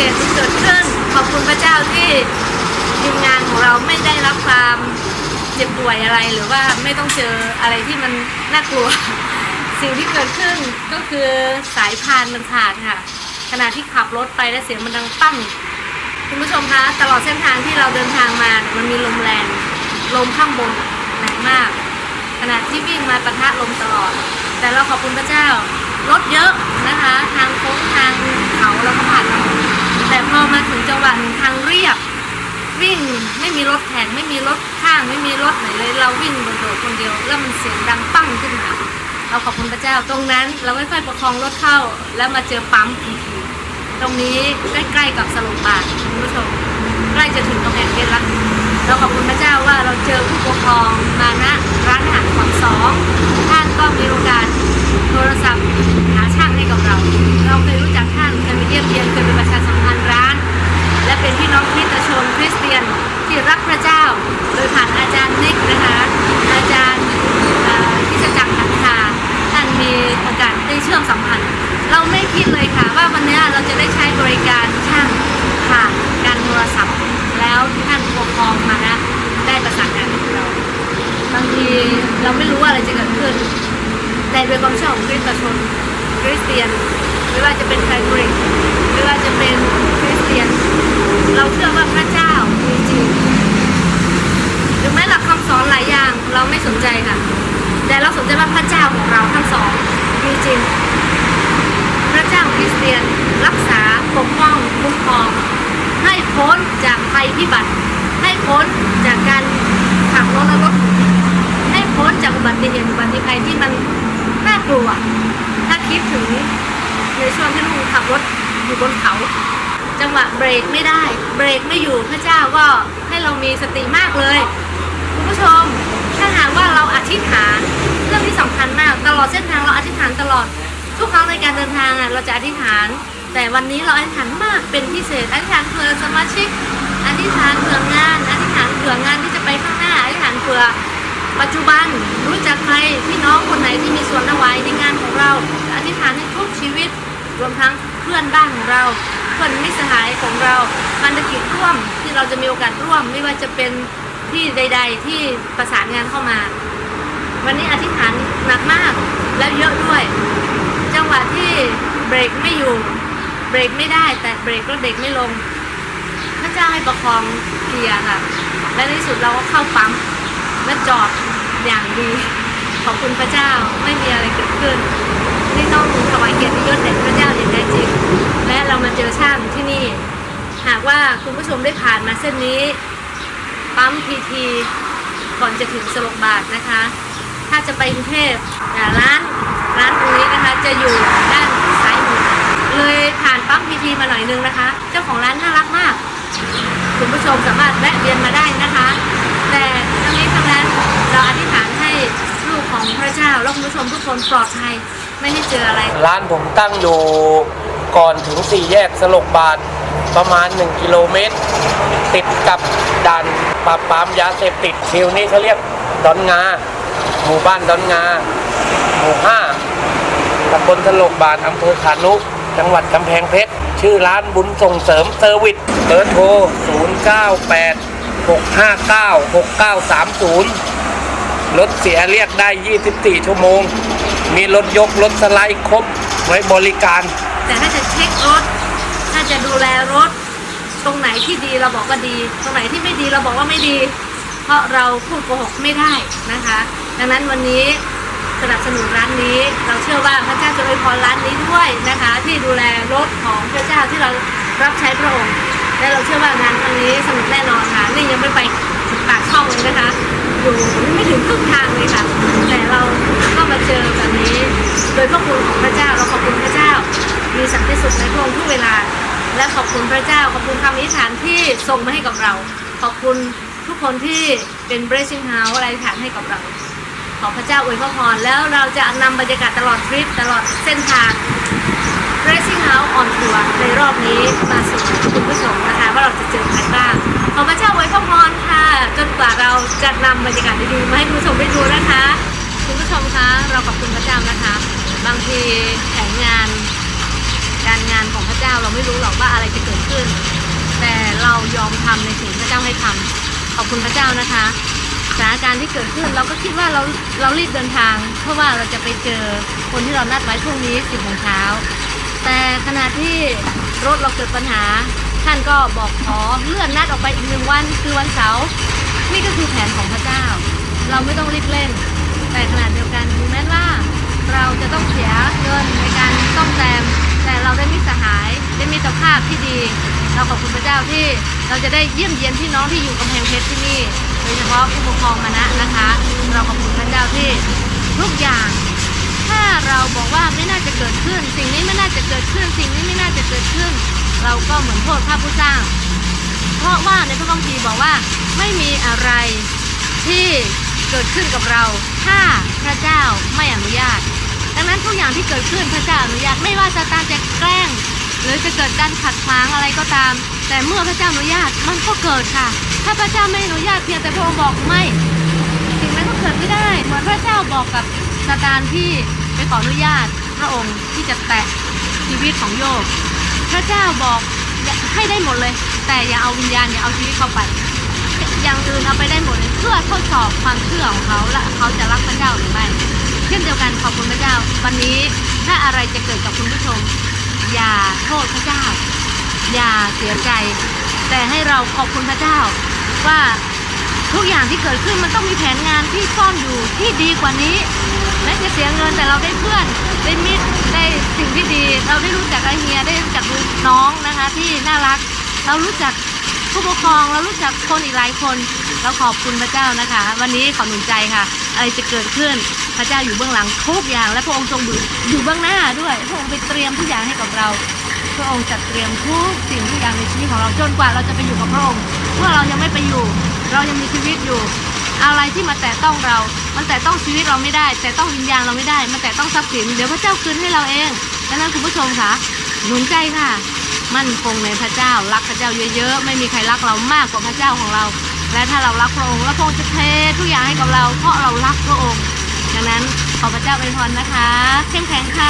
เหตุที่เกิดขึ้น ขอบคุณพระเจ้าที่ทีมงานของเราไม่ได้รับความเจ็บป่วยอะไรหรือว่าไม่ต้องเจออะไรที่มันน่ากลัว สิ่งที่เกิดขึ้นก็คือสายพานมันขาดค่ะ ขณะที่ขับรถไปแล้วเสียงมันดังปั้งคุณผู้ชมคะตลอดเส้นทางที่เราเดินทางมามันมีลมแรงลมข้างบนแรงมาก ขณะที่วิ่งมาปะทะลมตลอด แต่เราขอบคุณพระเจ้ารถเยอะนะคะ ทางโค้งทางเขาเราก็ผ่านมา แต่พอมาถึงจังหวะหนึ่งทางเรียบ วิ่งไม่มีรถแข่งไม่มีรถข้างไม่มีรถไหนเลย เราวิ่งโดดๆคนเดียว แล้วมันเสียงดังปั้งขึ้นมาเราขอบคุณพระเจ้าตรงนั้น เราไม่ค่อยประคองรถเข้า แล้วมาเจอปั๊มพีทีตรงนี้ใกล้ๆกับสลบบาทคุณผู้ชมใกล้จะถึงตรงแอนเพชรละเราขอบคุณพระเจ้าว่าเราเจอผู้ปกครอง จะได้ใช้บริการช่างผ่านการโทรศัพท์ แล้วท่านปกครองมานะ ได้ประสานงานกับเรา บางทีเราไม่รู้ว่าอะไรจะเกิดขึ้นแต่โดยความเชื่อของคริสตชนคริสเตียน ไม่ว่าจะเป็นไคทอลิกไม่ว่าจะเป็นคริสเตียน เราเชื่อว่าพระเจ้ามีจริงถึงแม้หลักคำสอนหลายอย่างเราไม่สนใจค่ะ แต่เราสนใจว่าพระเจ้าของเราทั้งสองมีจริง ริสเตียน รักษาปกป้องคุ้มครอง ให้พ้นจากภัยพิบัติ ให้พ้นจากการขับรถและรถหนีให้พ้นจากอุบัติเหตุอุบัติภัยที่มันน่ากลัว ถ้าคิดถึงในช่วงที่ลุงขับรถอยู่บนเขา จังหวะเบรกไม่ได้ เบรกไม่อยู่พระเจ้าก็ให้เรามีสติมากเลยคุณผู้ชมถ้าหากว่าเราอธิษฐานเรื่องที่สำคัญมาก ตลอดเส้นทางเราอธิษฐานตลอด ทุกครั้งในการเดินทางอะเราจะอธิษฐาน แต่วันนี้เราอธิษฐานมากเป็นพิเศษอธิษฐานเผื่อสมาชิกอธิษฐานเผื่องานอธิษฐานเผื่องานที่จะไปข้างหน้าอธิษฐานเผื่อปัจจุบันรู้จักใครพี่น้องคนไหนที่มีส่วนถวายในงานของเราอธิษฐานให้ทุกชีวิตรวมทั้งเพื่อนบ้านของเราเพื่อนมิสหายของเราพันธกิจร่วมที่เราจะมีโอกาสร่วม ไม่ว่าจะเป็นที่ใด ๆ ที่ประสานงานเข้ามา วันนี้อธิษฐานหนักมากแล้วเยอะด้วย หวะที่เบรกไม่อยู่ เบรกไม่ได้แต่เบรกรถเบรกไม่ลง พระเจ้าให้ประคองเกียร์ค่ะ และในที่สุดเราก็เข้าปั๊มและจอดอย่างดี ขอบคุณพระเจ้าไม่มีอะไรเกิดขึ้น นี่ต้องถวายเกียรติยศแด่พระเจ้าอย่างแท้จริง และเรามาเจอช่างที่นี่ หากว่าคุณผู้ชมได้ผ่านมาเส้นนี้ปั๊มพีทีก่อนจะถึงสลบบาทนะคะ ถ้าจะไปกรุงเทพอ่าร้านร้านตรงนี้ จะอยู่ด้านซ้ายมือเลยผ่านปั๊มพีทีมาหน่อยนึงนะคะ เจ้าของร้านน่ารักมาก คุณผู้ชมสามารถแวะเวียนมาได้นะคะ แต่ทั้งนี้ทั้งนั้นเราอธิษฐานให้ลูกของพระเจ้าและคุณผู้ชมทุกคนปลอดภัยไม่ให้เจออะไร ร้านผมตั้งอยู่ก่อนถึงสี่แยกสลบบาทประมาณ 1 กิโลเมตร ติดกับด่านปราบปรามยาเสพติดคิวนี้เขาเรียกดอนงา หมู่บ้านดอนงา หมู่ห้า ตำบลสลบบาทอำเภอขานุจังหวัดกำแพงเพชร ชื่อร้านบุญส่งเสริมเซอร์วิสเบอร์โทร 098 659 6930 รถเสียเรียกได้ 24 ชั่วโมง มีรถยก รถสไลด์ครบไว้บริการ แต่ถ้าจะเช็ครถ ถ้าจะดูแลรถ ตรงไหนที่ดีเราบอกว่าดี ตรงไหนที่ไม่ดีเราบอกว่าไม่ดี เพราะเราพูดโกหกไม่ได้นะคะ ดังนั้นวันนี้ สนับสนุนร้านนี้ เราเชื่อว่าพระเจ้าจะอวยพรร้านนี้ด้วยนะคะ ที่ดูแลรถของพระเจ้าที่เรารับใช้พระองค์ และเราเชื่อว่างานครั้งนี้สนุกแน่นอนค่ะ นี่ยังไม่ไปปากช่องเลยนะคะ อยู่ไม่ถึงครึ่งทางเลยค่ะ แต่เราก็มาเจอแบบนี้ โดยพระคุณของพระเจ้าเราขอบคุณพระเจ้า มีสันติสุขในพระองค์ทุกเวลา และขอบคุณพระเจ้าขอบคุณคำอธิษฐานที่ส่งมาให้กับเรา ขอบคุณทุกคนที่เป็น blessing house อะไรฐานให้กับเรา ขอพระเจ้าอวยพรแล้วเราจะนำบรรยากาศตลอดทริปตลอดเส้นทาง Racing House on Tour ในรอบนี้มาสู่คุณผู้ชมนะคะ ว่าเราจะเจอใครบ้างขอพระเจ้าอวยพรค่ะ จนกว่าเราจะนำบรรยากาศดีๆมาให้คุณผู้ชมได้ดูนะคะ คุณผู้ชมคะเราขอบคุณพระเจ้านะคะ บางทีแผนงานกการงานของพระเจ้าเราไม่รู้หรอกว่าอะไรจะเกิดขึ้น แต่เรายอมทำในสิ่งที่พระเจ้าให้ทำขอบคุณพระเจ้านะคะ สถานการณ์ที่เกิดขึ้น เราก็คิดว่าเราเรารีบเดินทาง เพราะว่าเราจะไปเจอคนที่เรานัดไว้พรุ่งนี้สิบโมงเช้าแต่ขณะที่รถเราเกิดปัญหา ท่านก็บอกขอเลื่อนนัดออกไปอีกหนึ่งวันคือวันเสาร์นี่ก็คือแผนของพระเจ้า เราไม่ต้องรีบเร่งแต่ขณะเดียวกันถึงแม้ว่า เราจะต้องเสียเงินในการซ่อมแซมแต่เราได้มิตรสหายได้มิตรภาพที่ดี เราขอบคุณพระเจ้าที่เราจะได้เยี่ยมเยียนพี่น้องที่อยู่กำแพงเพชรที่นี่ ยเฉพาะผู้ปกครองมานะนะคะ เราขอบคุณพระเจ้าที่ทุกอย่าง ถ้าเราบอกว่าไม่น่าจะเกิดขึ้น สิ่งนี้ไม่น่าจะเกิดขึ้น สิ่งนี้ไม่น่าจะเกิดขึ้น เราก็เหมือนโทษพระผู้สร้าง เพราะว่าในพระคัมภีร์บอกว่าไม่มีอะไรที่เกิดขึ้นกับเรา ถ้าพระเจ้าไม่อนุญาต ดังนั้นทุกอย่างที่เกิดขึ้นพระเจ้าอนุญาตไม่ว่าซาตานจะแกล้ง หรือจะเกิดการขัดขวางอะไรก็ตาม แต่เมื่อพระเจ้าอนุญาตมันก็เกิดค่ะ ถ้าพระเจ้าไม่อนุญาตเพียงแต่พระองค์บอกไม่สิ่งนั้นก็เกิดไม่ได้ เหมือนพระเจ้าบอกกับซาตานที่ไปขออนุญาตพระองค์ที่จะแตะชีวิตของโยบพระเจ้าบอกให้ได้หมดเลย แต่อย่าเอาวิญญาณอย่าเอาชีวิตเข้าไปอย่างอื่นเอาไปได้หมดเลยเพื่อทดสอบความเชื่อของเขาและเขาจะรักพระเจ้าหรือไม่เช่นเดียวกันขอบคุณพระเจ้า วันนี้ถ้าอะไรจะเกิดกับคุณผู้ชม อย่าโทษพระเจ้า อย่าเสียใจ แต่ให้เราขอบคุณพระเจ้า ว่าทุกอย่างที่เกิดขึ้นมันต้องมีแผนงานที่ซ่อนอยู่ที่ดีกว่านี้แม้จะเสียเงินแต่เราได้เพื่อนได้มิตรได้สิ่งที่ดี เราได้รู้จักไอเฮียได้รู้จักน้องนะคะ ที่น่ารัก เรารู้จักผู้ปกครองเรารู้จักคนอีกหลายคนเราขอบคุณพระเจ้านะคะ วันนี้ขอหนุนใจค่ะ อะไรจะเกิดขึ้นพระเจ้าอยู่เบื้องหลังทุกอย่าง และพระองค์ทรงอยู่เบื้องหน้าด้วยพระองค์ไปเตรียมทุกอย่างให้กับเรา พระองค์จัดเตรียมทุกสิ่งทุกอย่างในชีวิตของเราจนกว่าเราจะไปอยู่กับพระองค์ มื่อเรายังไม่ไปอยู่ เรายังมีชีวิตอยู่ อะไรที่มาแตะต้องเรา มันแตะต้องชีวิตเราไม่ได้ แต่ต้องวิญญาณเราไม่ได้ มันแตะต้องทรัพย์สิน เดี๋ยวพระเจ้าคืนให้เราเองดังนั้นคุณผู้ชมคะหนุนใจค่ะ มั่นคงในพระเจ้า รักพระเจ้าเยอะๆ ไม่มีใครรักเรามากกว่าพระเจ้าของเรา และถ้าเรารักพระองค์แล้วพระองค์จะเททุกอย่างให้กับเรา เพราะเรารักพระองค์ ดังนั้นขอพระเจ้าอวยพรนะคะ เข้มแข็งค่ะ